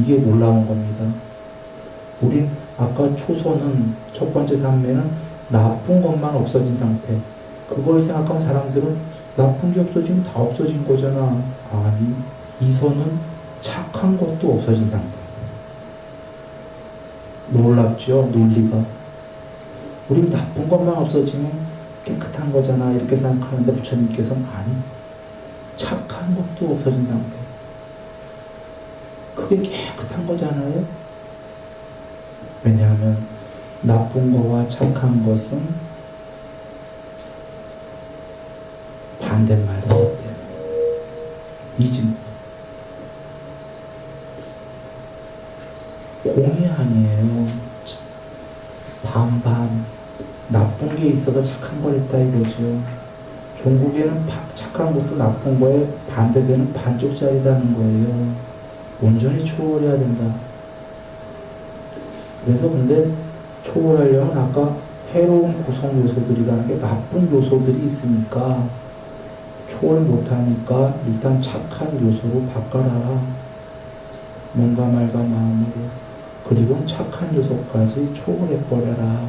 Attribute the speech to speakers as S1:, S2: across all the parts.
S1: 이게 놀라운 겁니다. 우린 아까 초선은 첫 번째 삼매는 나쁜 것만 없어진 상태. 그걸 생각하면 사람들은 나쁜 게 없어지면 다 없어진 거잖아. 아니, 이 선은 착한 것도 없어진 상태. 놀랍죠? 논리가. 우린 나쁜 것만 없어지면 깨끗한 거잖아. 이렇게 생각하는데 부처님께서는 아니. 착한 것도 없어진 상태. 그게 깨끗한 거잖아요. 왜냐하면 나쁜 거와 착한 것은 반대말이기 때문에 이진 공이 아니에요. 반반 나쁜 게 있어서 착한 걸 했다 이거죠. 종국에는 착한 것도 나쁜 거에 반대되는 반쪽짜리라는 거예요. 온전히 초월해야 된다. 그래서 근데 초월하려면 아까 해로운 구성 요소들이라는 게 나쁜 요소들이 있으니까 초월 못하니까 일단 착한 요소로 바꿔라. 몸과 말과 마음으로. 그리고 착한 요소까지 초월해버려라.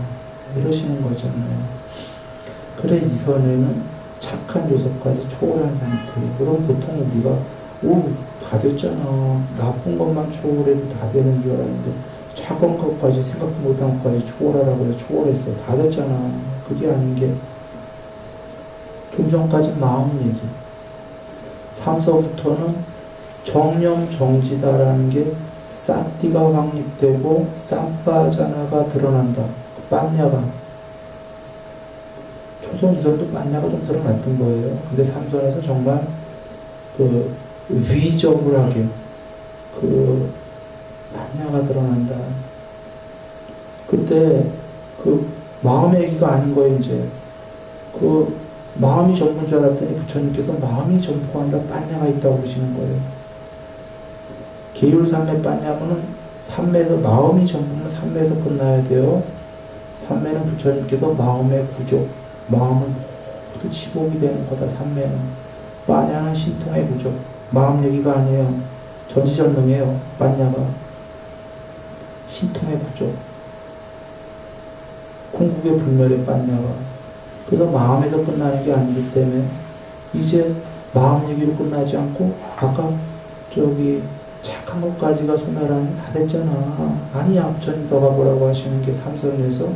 S1: 이러시는 거잖아요. 그래, 이 선에는 착한 요소까지 초월한 상태. 그럼 보통 우리가, 오, 다 됐잖아. 나쁜 것만 초월해도 다 되는 줄 알았는데, 착한 것까지 생각도 못한 것까지 초월하라고 해서 초월했어. 다 됐잖아. 그게 아닌 게, 좀 전까지 마음 얘기. 3서부터는 정령 정지다라는 게 싼띠가 확립되고 쌈빠자나가 드러난다. 빤냐가. 초선, 이선도 빤냐가 좀 드러났던 거예요. 근데 삼선에서 정말 그 위저블하게 그 빤냐가 드러난다. 그때 그 마음의 얘기가 아닌 거예요, 이제. 그 마음이 전부인 줄 알았더니 부처님께서 마음이 전부가 아니라 빤냐가 있다고 그러시는 거예요. 계율삼매 빤냐고는 삼매에서 마음이 전부면 삼매에서 끝나야 돼요. 삼매는 부처님께서 마음의 구조, 마음은 모두 치복이 되는 거다. 삼매는 빤냐는 신통의 구조, 마음 얘기가 아니에요. 전지전능이에요. 빤냐가 신통의 구조, 궁극의 불멸의 빤냐가 그래서 마음에서 끝나는 게 아니기 때문에 이제 마음 얘기로 끝나지 않고 아까 저기 착한 것까지가 소멸하면 다 됐잖아. 아니야. 부처님 더 가보라고 하시는 게 삼선에서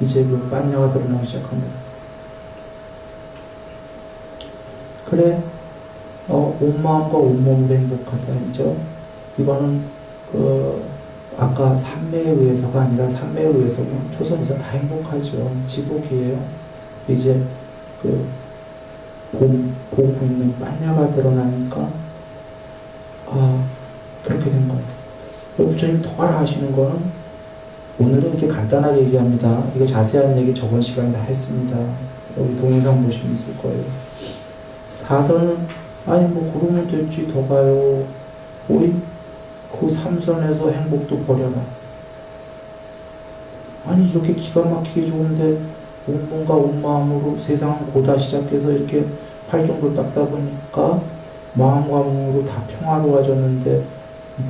S1: 이제 그 빤냐가 드러나기 시작합니다. 그래, 어, 온 마음과 온 몸으로 행복하다. 이죠? 이거는 그 아까 삼매에 의해서가 아니라 삼매에 의해서 초선에서 다 행복하죠. 지복이에요. 이제 그 봄, 보고 있는 빤냐가 드러나니까 아 그렇게 된 거예요. 부처님 더하라 하시는 거는 오늘은 이렇게 간단하게 얘기합니다. 이거 자세한 얘기 저번 시간에 다 했습니다. 여기 동영상 보시면 있을 거예요. 사선은 아니 뭐 그러면 됐지 더 가요. 오이 그 삼선에서 행복도 버려라. 아니 이렇게 기가 막히게 좋은데 온 몸과 온 마음으로 세상은 고다 시작해서 이렇게 팔정도 닦다 보니까 마음과 몸으로 다 평화로워졌는데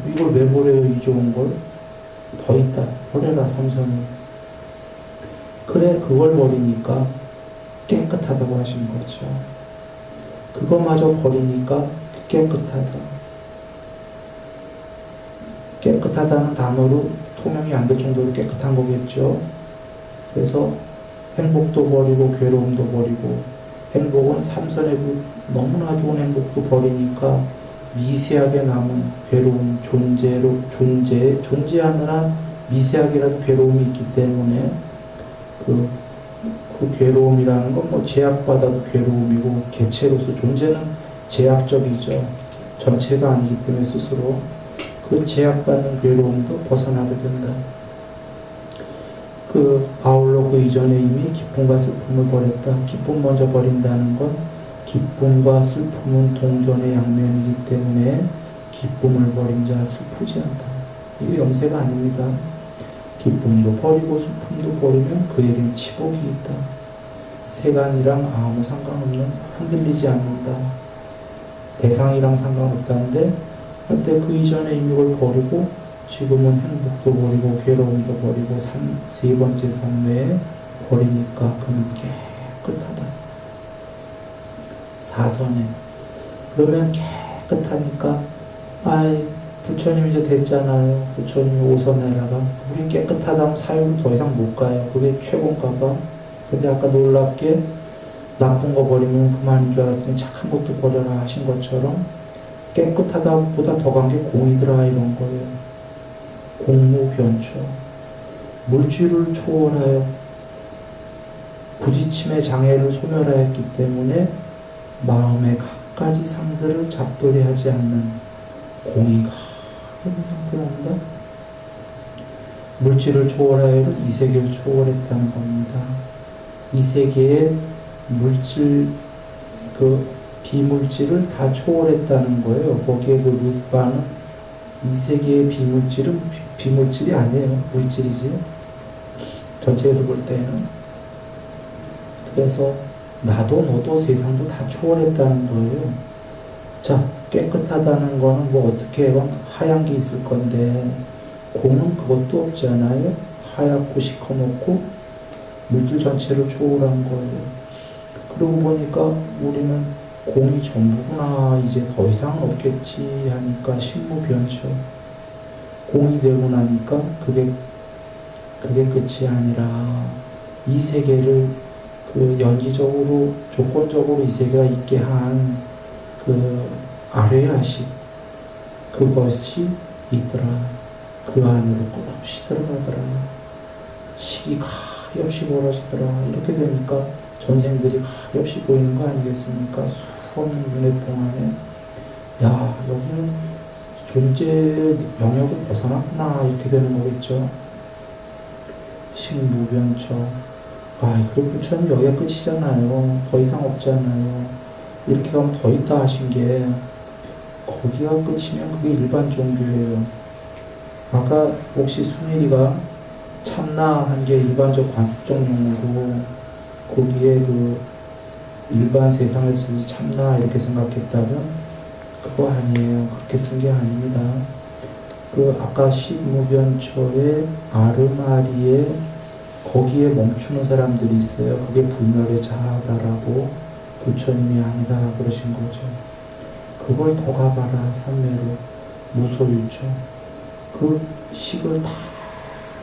S1: 이걸 왜 버려요 이 좋은 걸? 더 있다 버려라 삼선이 그래 그걸 버리니까 깨끗하다고 하신 거죠 그것마저 버리니까 깨끗하다. 깨끗하다는 단어로 통용이 안 될 정도로 깨끗한 거겠죠. 그래서 행복도 버리고 괴로움도 버리고 행복은 삼선의 그 너무나 좋은 행복도 버리니까 미세하게 남은 괴로움 존재로 존재 존재하느라 미세하게라도 괴로움이 있기 때문에 그, 그 괴로움이라는 건 뭐 제약받아도 괴로움이고 개체로서 존재는 제약적이죠 전체가 아니기 때문에 스스로 그 제약받는 괴로움도 벗어나게 된다. 그 바울로 그 이전에 이미 기쁨과 슬픔을 버렸다. 기쁨 먼저 버린다는 건 기쁨과 슬픔은 동전의 양면이기 때문에 기쁨을 버린 자 슬프지 않다. 이게 염세가 아닙니다. 기쁨도 버리고 슬픔도 버리면 그에겐 치복이 있다. 세간이랑 아무 상관없는 흔들리지 않는다. 대상이랑 상관없다는데 할때그 이전에 이걸 버리고 지금은 행복도 버리고 괴로움도 버리고 삼, 세 번째 삶에 버리니까 그는 깨끗하다. 사선에 그러면 깨끗하니까 아이 부처님 이제 됐잖아요. 부처님이 오선해라가 우리 깨끗하다면 사유를 더 이상 못 가요. 그게 최고인가 봐. 근데 아까 놀랍게 나쁜 거 버리면 그만인 줄 알았더니 착한 것도 버려라 하신 것처럼 깨끗하다보다 더 간 게 공이더라 이런 거예요. 공무변초. 물질을 초월하여 부딪힘의 장애를 소멸하였기 때문에 마음의 갖가지 상들을 잡돌이하지 않는 공의가 상태가 온다. 물질을 초월하여는 이 세계를 초월했다는 겁니다. 이 세계의 물질 그 비물질을 다 초월했다는 거예요. 거기에 그 룻바는 이 세계의 비물질은 비, 물질이 아니에요. 물질이지. 전체에서 볼 때는. 그래서 나도 너도 세상도 다 초월했다는 거예요. 자, 깨끗하다는 거는 뭐 어떻게 해면 하얀 게 있을 건데 공은 그것도 없잖아요. 하얗고 시커멓고 물질 전체를 초월한 거예요. 그러고 보니까 우리는 공이 전부구나 이제 더 이상 없겠지 하니까 신무변처 공이 되고 나니까 그게 그게 끝이 아니라 이 세계를 그 연기적으로 조건적으로 이 세계가 있게 한 그 아뢰야식 그것이 있더라 그 안으로 끝없이 들어가더라 식이 가없이 벌어지더라 이렇게 되니까 전생들이 가없이 보이는 거 아니겠습니까? 수없는 눈의 동안에 야 여기는 존재 영역을 벗어났구나 이렇게 되는 거겠죠. 식무변처 아 그리고 부처님 여기가 끝이잖아요. 더 이상 없잖아요. 이렇게 가면 더 있다 하신 게 거기가 끝이면 그게 일반 종교예요. 아까 혹시 순일이가 참나한 게 일반적 관습적 용어로 거기에 그 일반 세상에서 참나 이렇게 생각했다면 그거 아니에요. 그렇게 쓴 게 아닙니다. 그 아까 십무변초의 아르마리에 거기에 멈추는 사람들이 있어요. 그게 불멸의 자아다라고 부처님이 아니다 그러신 거죠. 그걸 더 가봐라 삼매로 무소유초 그 식을 다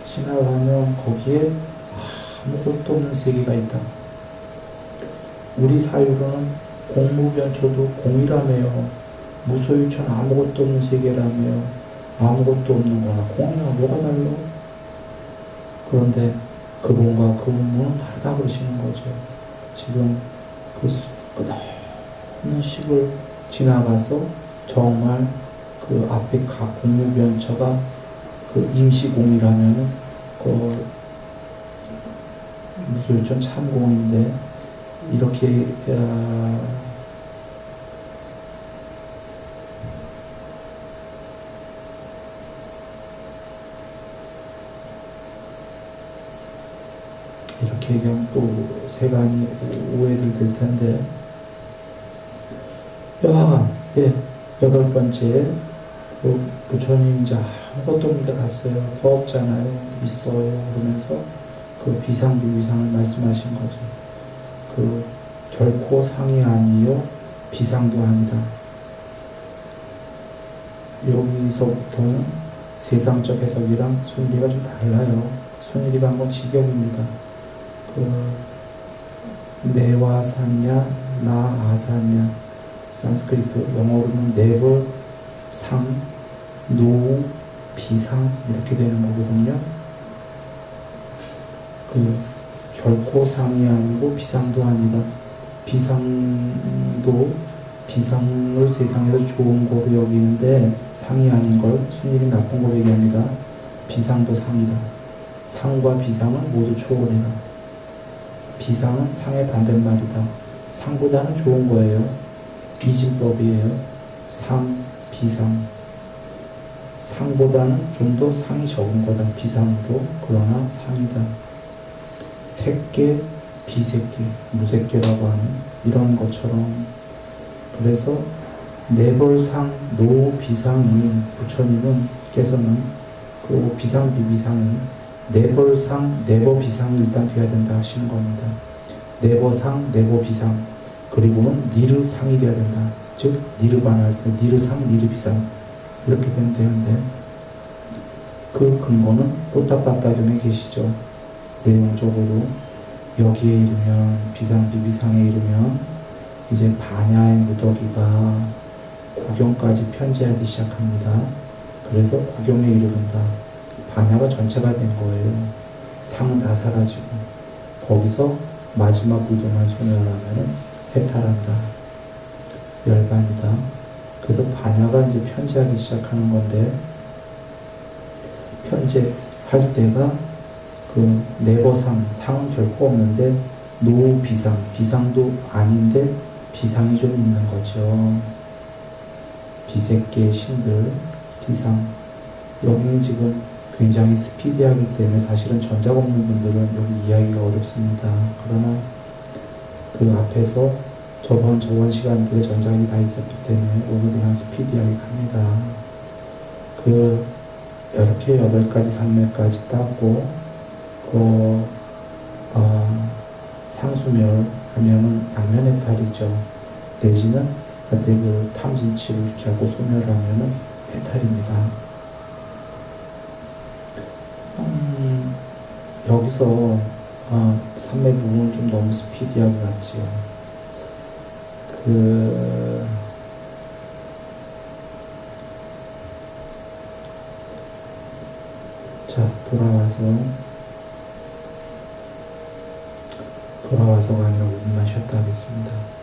S1: 지나가면 거기에 아무것도 없는 세계가 있다. 우리 사유로는 공무변초도 공이라며요. 무소유초는 아무것도 없는 세계라며 아무것도 없는 거나 공이나 뭐가 달라? 그런데 그분과 그분은 다르다 그러시는 거죠. 지금 그 끝없는 식을 지나가서 정말 그 앞에 각 공무변처가 그 임시공이라면은 그 무술전 참공인데 이렇게 어, 이렇게 얘기하면 또 세간이 오해들 될 텐데 여하간 예 여덟 번째 그 부처님 이제 아무것도 없는데 갔어요 더 없잖아요 있어요 그러면서 그 비상 비 위상을 말씀하신 거죠. 그 결코 상이 아니요 비상도 아니다. 여기서부터는 세상적 해석이랑 순리가 좀 달라요. 순리가 한번 직역입니다. 그 내와 산냐 나 아산냐 산스크리트 영어로는 네버 상 노, 비상 이렇게 되는 거거든요. 그 결코 상이 아니고 비상도 아니다. 비상도 비상을 세상에서 좋은 거로 여기는데 상이 아닌 걸 순일이 나쁜 거로 얘기합니다. 비상도 상이다. 상과 비상은 모두 초월해라. 비상은 상의 반대말이다. 상보다는 좋은 거예요. 이진법이에요. 상, 비상. 상보다는 좀 더 상이 적은 거다. 비상도 그러나 상이다. 새끼, 비새끼, 무새끼라고 하는 이런 것처럼 그래서 내벌상 노비상이 부처님은께서는 그 비상 비비상이 내벌상 내버비상이 일단 돼야 된다 하시는 겁니다. 내버상 내버비상 그리고는 니르 상이 돼야 된다. 즉 니르바나 할때 니르 상 니르 비상 이렇게 되면 되는데 그 근거는 꽃다빠따름에 계시죠. 내용적으로 여기에 이르면 비상 비비상에 이르면 이제 반야의 무더기가 구경까지 편지하기 시작합니다. 그래서 구경에 이르른다. 반야가 전체가 된 거예요. 상은 다 사라지고 거기서 마지막 의도만 소멸하면 해탈한다. 열반이다. 그래서 반야가 이제 편지하기 시작하는 건데 편제할 때가 그 네버상 상은 결코 없는데 노 비상 비상도 아닌데 비상이 좀 있는 거죠. 비색계 신들 비상 여기는 지금 굉장히 스피디하기 때문에 사실은 전작 없는 분들은 여기 이해하기가 어렵습니다. 그러나 그 앞에서 저번 저번 시간들에 전작이 다 있었기 때문에 오늘 그냥 스피디하게 갑니다. 그 이렇게 여덟 가지 산매까지 땄고 그 어, 상수멸 하면은 양면의 탈이죠. 내지는 그때 그 탐진치를 이렇게 하고 소멸하면은 해탈입니다. 음, 여기서 어, 산매 부분은 좀 너무 스피디하게 갔지요. 그 자, 돌아와서 돌아와서가 아니라 5분만 쉬었다 하겠습니다.